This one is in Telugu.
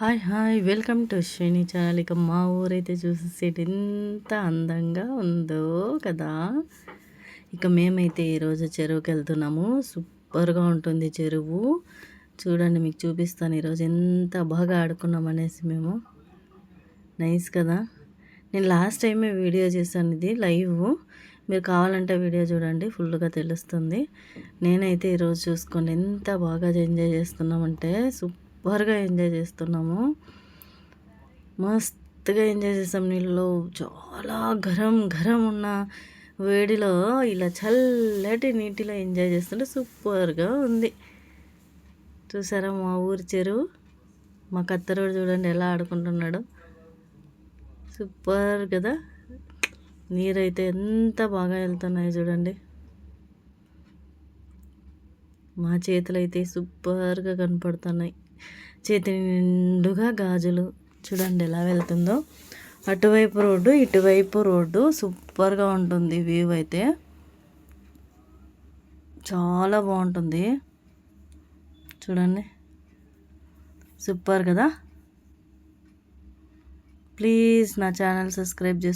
Hi hi welcome to Shreni channel. ఇక మా ఊరైతే చూసేసేటి ఎంత అందంగా ఉందో కదా. ఇక మేమైతే ఈరోజు చెరువుకి వెళ్తున్నాము. సూపర్గా ఉంటుంది చెరువు. చూడండి మీకు చూపిస్తాను. ఈరోజు ఎంత బాగా ఆడుకున్నాం అనేసి మేము. నైస్ కదా. నేను లాస్ట్ టైమే వీడియో చేశాను ఇది లైవ్ మీరు కావాలంటే వీడియో చూడండి ఫుల్గా తెలుస్తుంది. నేనైతే ఈరోజు చూసుకోండి ఎంత బాగా ఎంజాయ్ చేస్తున్నామంటే సూపర్ సూపర్గా ఎంజాయ్ చేస్తున్నాము. మస్తుగా ఎంజాయ్ చేస్తాం నీళ్ళు. చాలా గరం గరం ఉన్న వేడిలో ఇలా చల్లటి నీటిలో ఎంజాయ్ చేస్తుంటే సూపర్గా ఉంది. చూసారా మా ఊరి చెరువు? మా కత్తరోడు చూడండి ఎలా ఆడుకుంటున్నాడు. సూపర్ కదా? నీరైతే ఎంత బాగా వెళ్తున్నాయో చూడండి. మా చేతులైతే సూపర్గా కనపడుతున్నాయి. చేతి నిండుగా గాజులు చూడండి ఎలా వెళ్తుందో. అటువైపు రోడ్డు ఇటువైపు రోడ్డు. సూపర్గా ఉంటుంది వ్యూ అయితే. చాలా బాగుంటుంది. చూడండి. సూపర్ కదా. ప్లీజ్ నా ఛానల్ సబ్స్క్రైబ్ చేసి